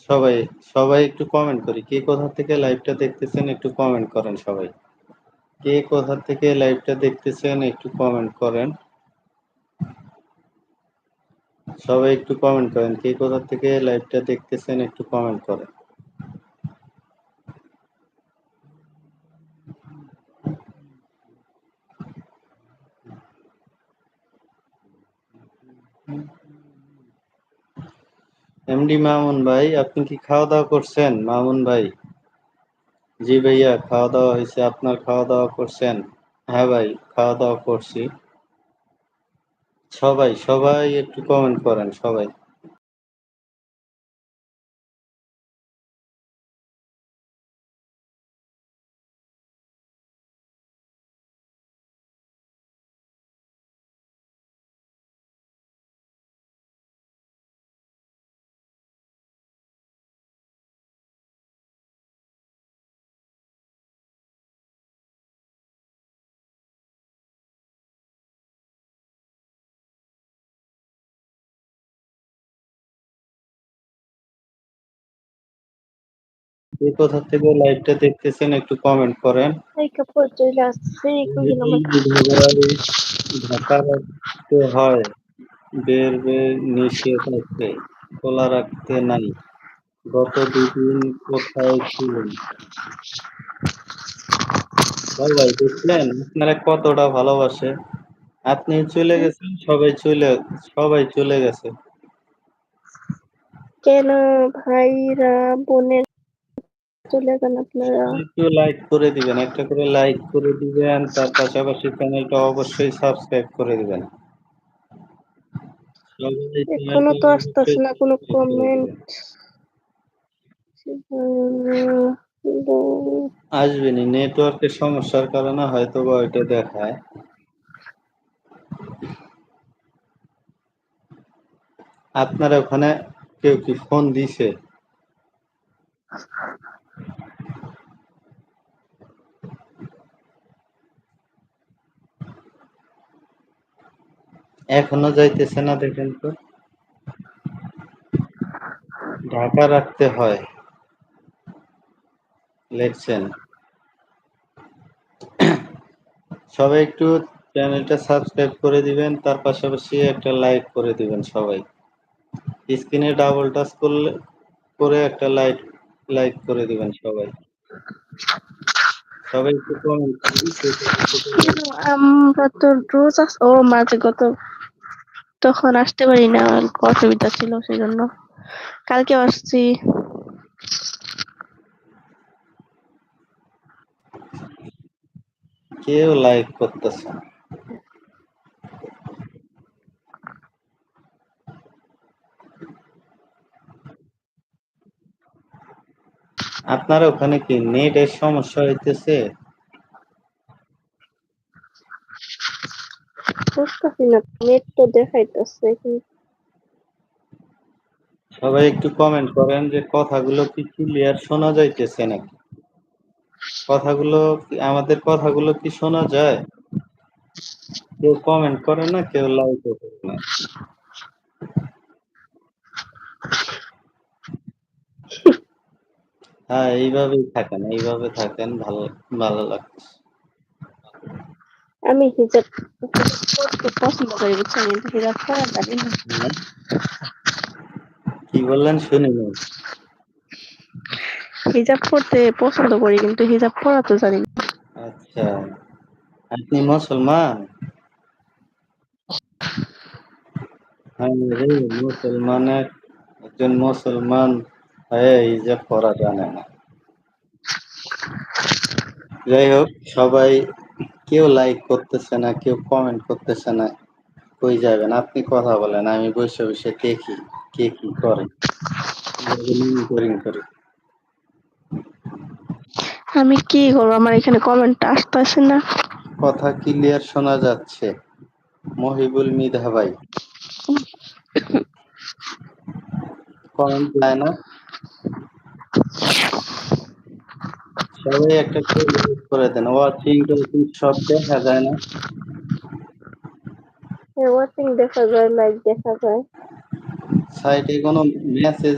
সবাই, সবাই একটু কমেন্ট করি। কে কোথা থেকে লাইভটা দেখতেছেন একটু কমেন্ট করেন সবাই। কে কোথা থেকে লাইভটা দেখতেছেন একটু কমেন্ট করেন। সবাই একটু কমেন্ট করেন। কে কোথা থেকে লাইভটা দেখতেছেন একটু কমেন্ট করেন। এমডি মামুন ভাই আপনি কি খাওয়া-দাওয়া করছেন মামুন ভাই? জি ভাইয়া খাওয়া-দাওয়া হয়েছে আপনার খাওয়া-দাওয়া করছেন? হ্যাঁ ভাই খাওয়া-দাওয়া করছি। সবাই, সবাই একটু কমেন্ট করেন সবাই। কে কোথা থেকে লাইভটা দেখতেছেন একটু কমেন্ট করেন। ঢাকা রাখতে হয় বের বের নিষেধ আছে খোলা রাখতে নাই। গত দুদিন কোথায় ছিলেন? ভাই ভাই দেখলেন? আপনারা কতটা ভালোবাসে। আপনি চলে গেছেন সবাই চলে সবাই চলে গেছে। কেন ভাইরা বোনের চলে যান আপনারা। একটু লাইক করে দিবেন একটা করে লাইক করে দিবেন তার পাশাপাশি চ্যানেলটা অবশ্যই সাবস্ক্রাইব করে দিবেন। এখনও তো আসতেছে না কোনো কমেন্ট আসবেনি নেটওয়ার্কের সমস্যার কারণে হয়তো বা ওইটা দেখায়। আপনার ওখানে কেউ কি ফোন দিছে? এখনও যাইতেছে না দেখেন তো। ঢাকা রাখতে হয়। লেখছেন। সবাই একটু চ্যানেলটা সাবস্ক্রাইব করে দিবেন, তার পাশাপাশি একটা লাইক করে দিবেন সবাই। স্ক্রিনে ডাবল টাচ করলে, করে একটা লাইক লাইক করে দিবেন সবাই। সবাই একটু কমেন্ট আমরা তো রোজ ও মাঝে গত তখন আসতে পারি না অসুবিধা ছিল সেই জন্য কালকে আসছি। কেউ লাইক করতেছে আপনার ওখানে কি নেটের সমস্যা হইতেছে? বুঝতেছি না নেট তো দেখাইতেছে। সবাই একটু কমেন্ট করেন যে কথাগুলো কি ক্লিয়ার শোনা যাইতেছে নাকি? কথাগুলো আমাদের কথাগুলো কি শোনা যায়? কেউ কমেন্ট করে না কেউ লাইক করে না। হ্যাঁ এইভাবেই থাকেন এইভাবে থাকেন ভালো ভালো লাগছে। আমি হিজাব পরতে পছন্দ করি বুঝছেন? কিন্তু হিজাব পরা জানি না। হ্যাঁ? কি বললেন শুনি হিজাব পরতে পছন্দ করি কিন্তু হিজাব পরা তো জানি না। আচ্ছা আপনি মুসলমান? হ্যাঁ রে মুসলমানের একজন মুসলমান হয়ে হিজাব পরা জানে না। যাই হোক সবাই কেউ লাইক করতেছে না কেউ কমেন্ট করতেছে না কই যাবেন? আপনি কথা বলেন আমি বসে বসে দেখি কে কি করে। করি আমি কি করব? আমার এখানে কমেন্ট আসতেছে না। কথা ক্লিয়ার শোনা যাচ্ছে। মহিবুল মিধা ভাই। কমেন্ট যায় না। সবাই একটা করে করে দেন। ওয়াচিং টোচিং সব দেখা যায় না। ওয়াচিং দেখা যায় লাইক দেখা যায়। সাইটে কোনো মেসেজ